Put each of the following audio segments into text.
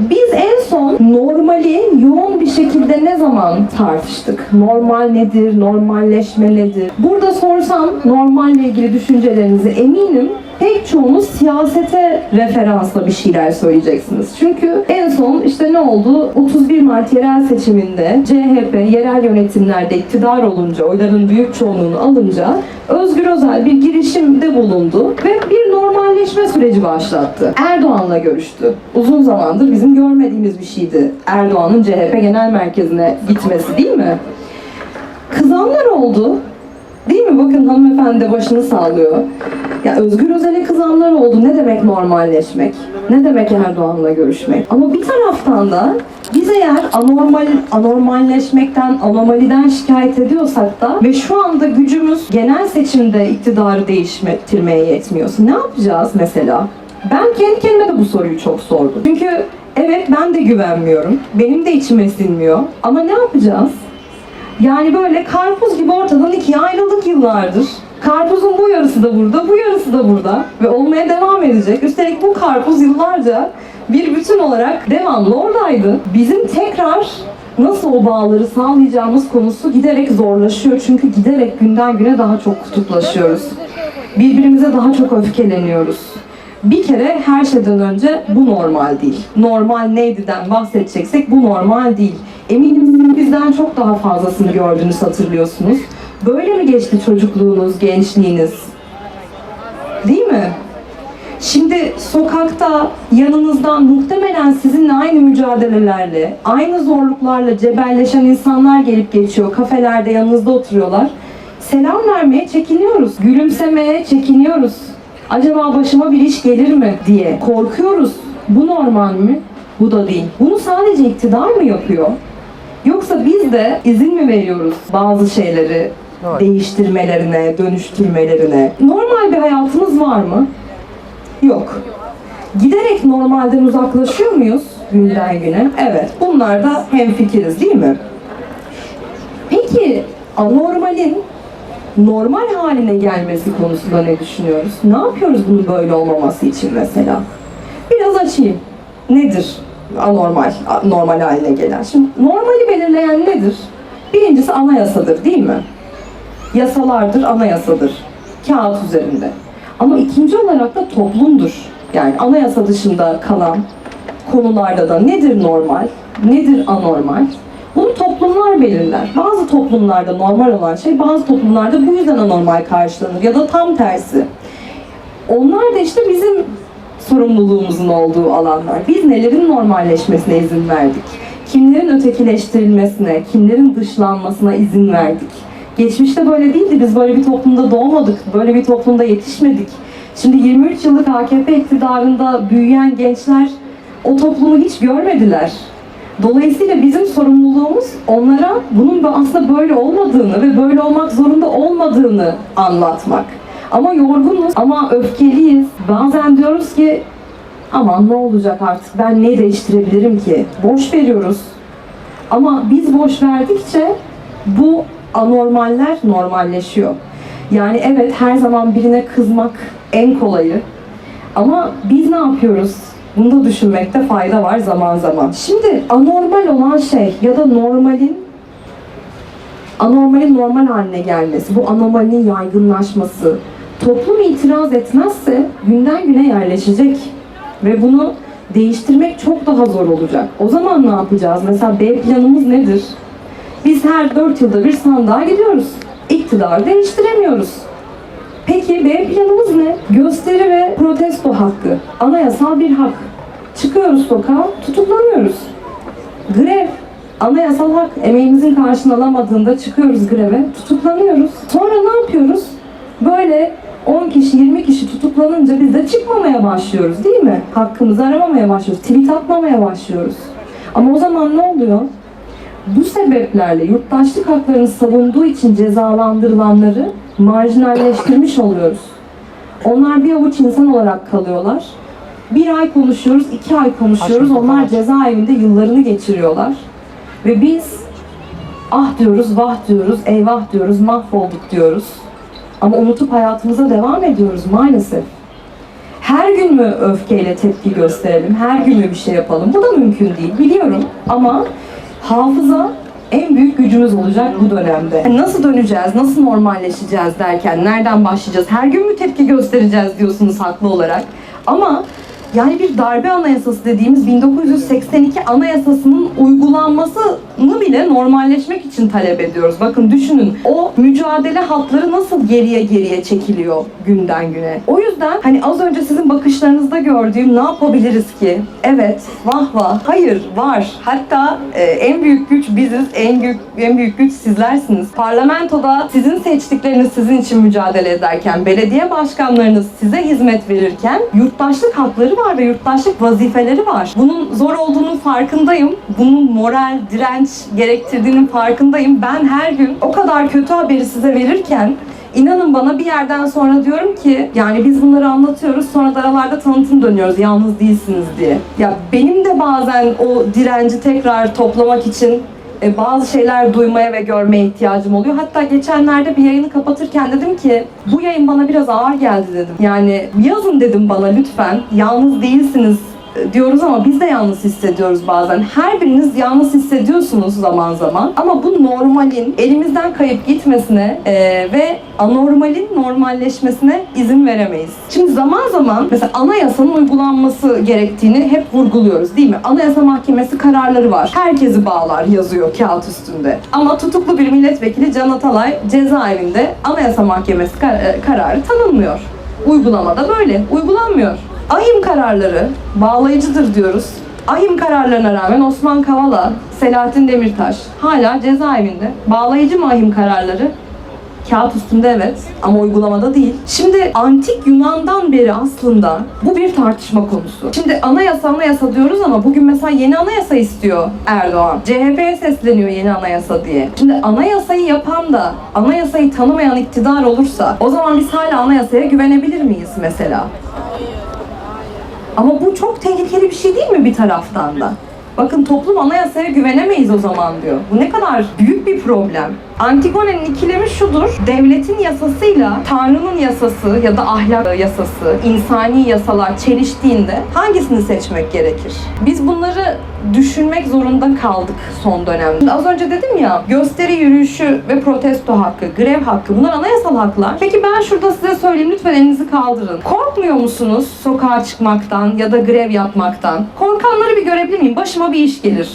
Biz en son normali yoğun bir şekilde ne zaman tartıştık? Normal nedir? Normalleşme nedir? Burada sorsam normalle ilgili düşüncelerinizi eminim pek çoğunuz siyasete referansla bir şeyler söyleyeceksiniz. Çünkü en son işte ne oldu? 31 Mart yerel seçiminde CHP yerel yönetimlerde iktidar olunca, oyların büyük çoğunluğunu alınca Özgür Özel bir girişimde bulundu ve bir normalleşme süreci başlattı. Erdoğan'la görüştü. Uzun zamandır bizim görmediğimiz bir şeydi. Erdoğan'ın CHP genel merkezine gitmesi değil mi? Kızanlar oldu. Değil mi? Bakın hanımefendi de başını sallıyor. Ya Özgür Özel'e kızanlar oldu. Ne demek normalleşmek? Ne demek Erdoğan'la görüşmek? Ama bir taraftan da biz eğer anormal, anormalleşmekten, anomaliden şikayet ediyorsak da ve şu anda gücümüz genel seçimde iktidarı değiştirmeye yetmiyorsa ne yapacağız mesela? Ben kendi kendime de bu soruyu çok sordum. Çünkü evet ben de güvenmiyorum. Benim de içime sinmiyor. Ama ne yapacağız? Yani böyle karpuz gibi ortadan ikiye ayrıldık yıllardır. Karpuzun bu yarısı da burada, bu yarısı da burada ve olmaya devam edecek. Üstelik bu karpuz yıllarca bir bütün olarak devamlı oradaydı. Bizim tekrar nasıl o bağları sağlayacağımız konusu giderek zorlaşıyor. Çünkü giderek günden güne daha çok kutuplaşıyoruz. Birbirimize daha çok öfkeleniyoruz. Bir kere her şeyden önce bu normal değil. Normal neydi'den bahsedeceksek bu normal değil. Eminim bizden çok daha fazlasını gördünüz, hatırlıyorsunuz. Böyle mi geçti çocukluğunuz, gençliğiniz? Değil mi? Şimdi sokakta yanınızdan muhtemelen sizinle aynı mücadelelerle, aynı zorluklarla cebelleşen insanlar gelip geçiyor. Kafelerde yanınızda oturuyorlar. Selam vermeye çekiniyoruz. Gülümsemeye çekiniyoruz. Acaba başıma bir iş gelir mi diye korkuyoruz. Bu normal mi? Bu da değil. Bunu sadece iktidar mı yapıyor? Yoksa biz de izin mi veriyoruz bazı şeyleri değiştirmelerine, dönüştürmelerine? Normal bir hayatımız var mı? Yok. Giderek normalden uzaklaşıyor muyuz günden güne? Evet. Bunlar da hemfikiriz değil mi? Peki anormalin normal haline gelmesi konusunda ne düşünüyoruz? Ne yapıyoruz bunun böyle olmaması için mesela? Biraz açayım. Nedir anormal, normal haline gelen? Şimdi normali belirleyen nedir? Birincisi anayasadır değil mi? Yasalardır, anayasadır. Kağıt üzerinde. Ama ikinci olarak da toplumdur. Yani anayasa dışında kalan konularda da nedir normal, nedir anormal? Bunu toplumlar belirler. Bazı toplumlarda normal olan şey bazı toplumlarda bu yüzden anormal karşılanır ya da tam tersi. Onlar da işte bizim sorumluluğumuzun olduğu alanlar. Biz nelerin normalleşmesine izin verdik? Kimlerin ötekileştirilmesine, kimlerin dışlanmasına izin verdik? Geçmişte böyle değildi. Biz böyle bir toplumda doğmadık. Böyle bir toplumda yetişmedik. Şimdi 23 yıllık AKP iktidarında büyüyen gençler o toplumu hiç görmediler. Dolayısıyla bizim sorumluluğumuz onlara bunun da aslında böyle olmadığını ve böyle olmak zorunda olmadığını anlatmak. Ama yorgunuz, ama öfkeliyiz. Bazen diyoruz ki aman ne olacak artık ben ne değiştirebilirim ki? Boş veriyoruz. Ama biz boş verdikçe bu anormaller normalleşiyor. Yani evet her zaman birine kızmak en kolayı. Ama biz ne yapıyoruz? Bunu da düşünmekte fayda var zaman zaman. Şimdi anormal olan şey ya da normalin anormalin normal haline gelmesi, bu anomalinin yaygınlaşması, toplum itiraz etmezse günden güne yerleşecek ve bunu değiştirmek çok daha zor olacak. O zaman ne yapacağız? Mesela B planımız nedir? Biz her dört yılda bir sandığa gidiyoruz. İktidarı değiştiremiyoruz. Peki B planımız ne? Gösteri ve protesto hakkı. Anayasal bir hak. Çıkıyoruz sokağa, tutuklanıyoruz. Grev, anayasal hak. Emeğimizin karşılığını alamadığında çıkıyoruz greve, tutuklanıyoruz. Sonra ne yapıyoruz? Böyle 10 kişi, 20 kişi tutuklanınca biz de çıkmamaya başlıyoruz değil mi? Hakkımızı aramamaya başlıyoruz, tweet atmamaya başlıyoruz. Ama o zaman ne oluyor? Bu sebeplerle yurttaşlık haklarını savunduğu için cezalandırılanları marjinalleştirmiş oluyoruz. Onlar bir avuç insan olarak kalıyorlar. Bir ay konuşuyoruz, iki ay konuşuyoruz. Onlar cezaevinde yıllarını geçiriyorlar. Ve biz ah diyoruz, vah diyoruz, eyvah diyoruz, mahvolduk diyoruz. Ama unutup hayatımıza devam ediyoruz maalesef. Her gün mü öfkeyle tepki gösterelim? Her gün mü bir şey yapalım? Bu da mümkün değil biliyorum ama hafıza en büyük gücümüz olacak bu dönemde. Yani Nasıl döneceğiz, nasıl normalleşeceğiz derken nereden başlayacağız? Her gün mü tepki göstereceğiz diyorsunuz haklı olarak. Ama yani bir darbe anayasası dediğimiz 1982 anayasasının uygulanmasını bile normalleşmek için talep ediyoruz. Bakın düşünün o mücadele hatları nasıl geriye geriye çekiliyor günden güne. O yüzden hani az önce sizin bakışlarınızda gördüğüm ne yapabiliriz ki? Evet, vah vah. Hayır, var. Hatta e, en büyük güç biziz, en büyük en büyük güç sizlersiniz. Parlamentoda sizin seçtikleriniz sizin için mücadele ederken, belediye başkanlarınız size hizmet verirken yurttaşlık hakları var ve yurttaşlık vazifeleri var. Bunun zor olduğunun farkındayım. Bunun moral, direnç gerektirdiğinin farkındayım. Ben her gün o kadar kötü haberi size verirken İnanın bana bir yerden sonra diyorum ki yani biz bunları anlatıyoruz sonra da aralarda tanıtım dönüyoruz yalnız değilsiniz diye. Ya benim de bazen o direnci tekrar toplamak için e, bazı şeyler duymaya ve görmeye ihtiyacım oluyor. Hatta geçenlerde bir yayını kapatırken dedim ki bu yayın bana biraz ağır geldi dedim. Yani yazın dedim bana lütfen yalnız değilsiniz diyoruz ama biz de yalnız hissediyoruz bazen. Her biriniz yalnız hissediyorsunuz zaman zaman. Ama bu normalin elimizden kayıp gitmesine e, ve anormalin normalleşmesine izin veremeyiz. Şimdi zaman zaman mesela anayasanın uygulanması gerektiğini hep vurguluyoruz değil mi? Anayasa Mahkemesi kararları var. Herkesi bağlar yazıyor kağıt üstünde. Ama tutuklu bir milletvekili Can Atalay cezaevinde Anayasa Mahkemesi kar- e, kararı tanınmıyor. Uygulamada böyle. Uygulanmıyor. Ahim kararları bağlayıcıdır diyoruz. Ahim kararlarına rağmen Osman Kavala, Selahattin Demirtaş hala cezaevinde. Bağlayıcı mı ahim kararları? Kağıt üstünde evet ama uygulamada değil. Şimdi antik Yunan'dan beri aslında bu bir tartışma konusu. Şimdi anayasa anayasa diyoruz ama bugün mesela yeni anayasa istiyor Erdoğan. CHP'ye sesleniyor yeni anayasa diye. Şimdi anayasayı yapan da anayasayı tanımayan iktidar olursa o zaman biz hala anayasaya güvenebilir miyiz mesela? Ama bu çok tehlikeli bir şey değil mi bir taraftan da? Bakın toplum anayasaya güvenemeyiz o zaman diyor. Bu ne kadar büyük bir problem. Antigone'nin ikilemi şudur. Devletin yasasıyla Tanrı'nın yasası ya da ahlak yasası, insani yasalar çeliştiğinde hangisini seçmek gerekir? Biz bunları düşünmek zorunda kaldık son dönemde. Şimdi Az önce dedim ya gösteri yürüyüşü ve protesto hakkı, grev hakkı bunlar anayasal haklar. Peki ben şurada size söyleyeyim lütfen elinizi kaldırın. Korkmuyor musunuz sokağa çıkmaktan ya da grev yapmaktan? Korkanları bir görebilir miyim? Başıma bir iş gelir.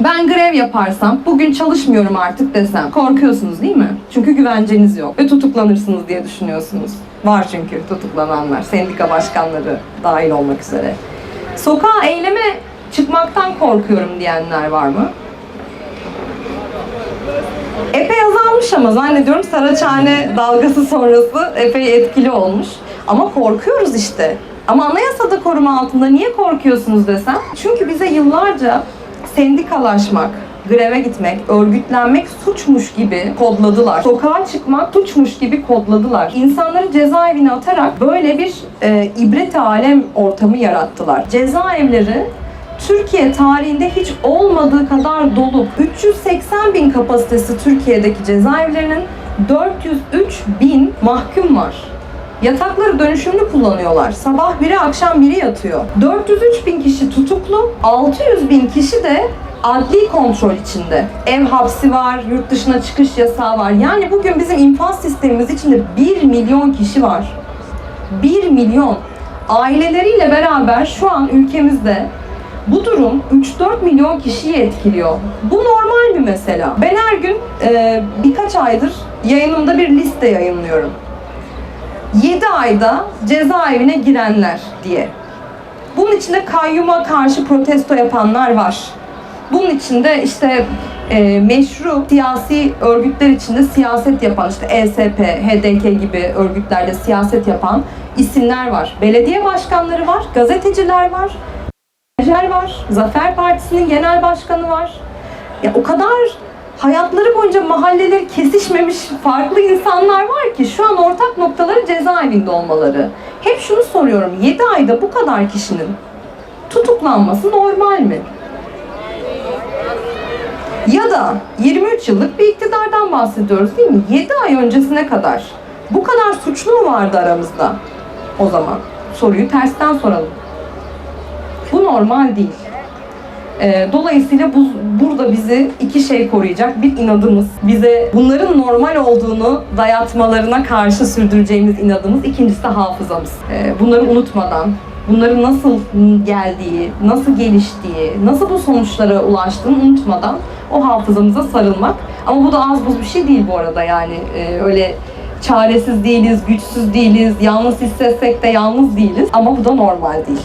Ben grev yaparsam, bugün çalışmıyorum artık desem korkuyorsunuz değil mi? Çünkü güvenceniz yok ve tutuklanırsınız diye düşünüyorsunuz. Var çünkü tutuklananlar, sendika başkanları dahil olmak üzere. Sokağa eyleme çıkmaktan korkuyorum diyenler var mı? Epey azalmış ama zannediyorum Saraçhane dalgası sonrası epey etkili olmuş. Ama korkuyoruz işte. Ama anayasada koruma altında niye korkuyorsunuz desem? Çünkü bize yıllarca sendikalaşmak, greve gitmek, örgütlenmek suçmuş gibi kodladılar. Sokağa çıkmak suçmuş gibi kodladılar. İnsanları cezaevine atarak böyle bir e, ibret alem ortamı yarattılar. Cezaevleri Türkiye tarihinde hiç olmadığı kadar dolu. 380 bin kapasitesi Türkiye'deki cezaevlerinin 403 bin mahkum var. Yatakları dönüşümlü kullanıyorlar. Sabah biri akşam biri yatıyor. 403 bin kişi tutuklu, 600 bin kişi de adli kontrol içinde. Ev hapsi var, yurt dışına çıkış yasağı var. Yani bugün bizim infaz sistemimiz içinde 1 milyon kişi var. 1 milyon. Aileleriyle beraber şu an ülkemizde bu durum 3-4 milyon kişiyi etkiliyor. Bu normal mi mesela? Ben her gün e, birkaç aydır yayınımda bir liste yayınlıyorum. 7 ayda cezaevine girenler diye. Bunun içinde kayyuma karşı protesto yapanlar var. Bunun içinde işte e, meşru siyasi örgütler içinde siyaset yapan işte ESP, HDK gibi örgütlerde siyaset yapan isimler var. Belediye başkanları var, gazeteciler var, var, Zafer Partisi'nin genel başkanı var. Ya o kadar hayatları boyunca mahalleleri kesişmemiş farklı insanlar var ki şu an ortak noktaları cezaevinde olmaları. Hep şunu soruyorum, 7 ayda bu kadar kişinin tutuklanması normal mi? Ya da 23 yıllık bir iktidardan bahsediyoruz değil mi? 7 ay öncesine kadar bu kadar suçlu mu vardı aramızda? o zaman. Soruyu tersten soralım. Bu normal değil. Ee, dolayısıyla bu, burada bizi iki şey koruyacak. Bir inadımız, bize bunların normal olduğunu dayatmalarına karşı sürdüreceğimiz inadımız. İkincisi de hafızamız. Ee, bunları unutmadan, bunların nasıl geldiği, nasıl geliştiği, nasıl bu sonuçlara ulaştığını unutmadan o hafızamıza sarılmak. Ama bu da az buz bir şey değil bu arada yani Ee, öyle çaresiz değiliz, güçsüz değiliz, yalnız hissetsek de yalnız değiliz ama bu da normal değil.